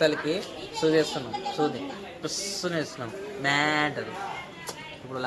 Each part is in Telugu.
తలకి సూది వేస్తున్నాం. సూది. పుస్సుని వేస్తున్నాం. మ్యాటర్ ఇప్పుడు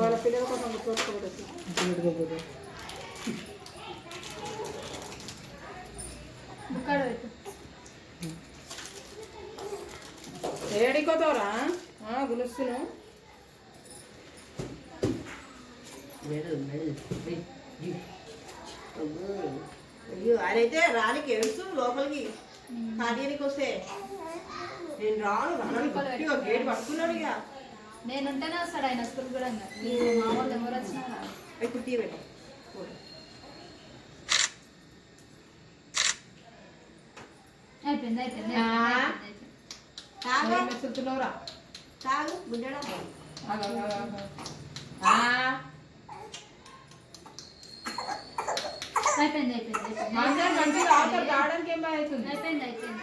వాళ్ళ పిల్లల కోసం గుర్తుపెట్టుకోవద్దు ఏడికోతావురా గులుస్తును. అయ్యో ఆయనైతే రానికి ఏడుస్తూ లోపలికి కార్యానికి వస్తే. నేను రాను రాను. గట్టిగా గేట్ పట్టుకున్నాడు ఇక. నేనుంటేనే వస్తాడు ఆయన స్కూల్ కూడా. మీరు మా వాళ్ళు ఎవరు వచ్చినా రారు. ఇప్పుడు టీ పెట్టు. అయిపోయింది అయిపోయింది. అయిపోయింది, అయిపోయింది. తాగు అయిపోయింది అయిపోయింది అయిపోయింది.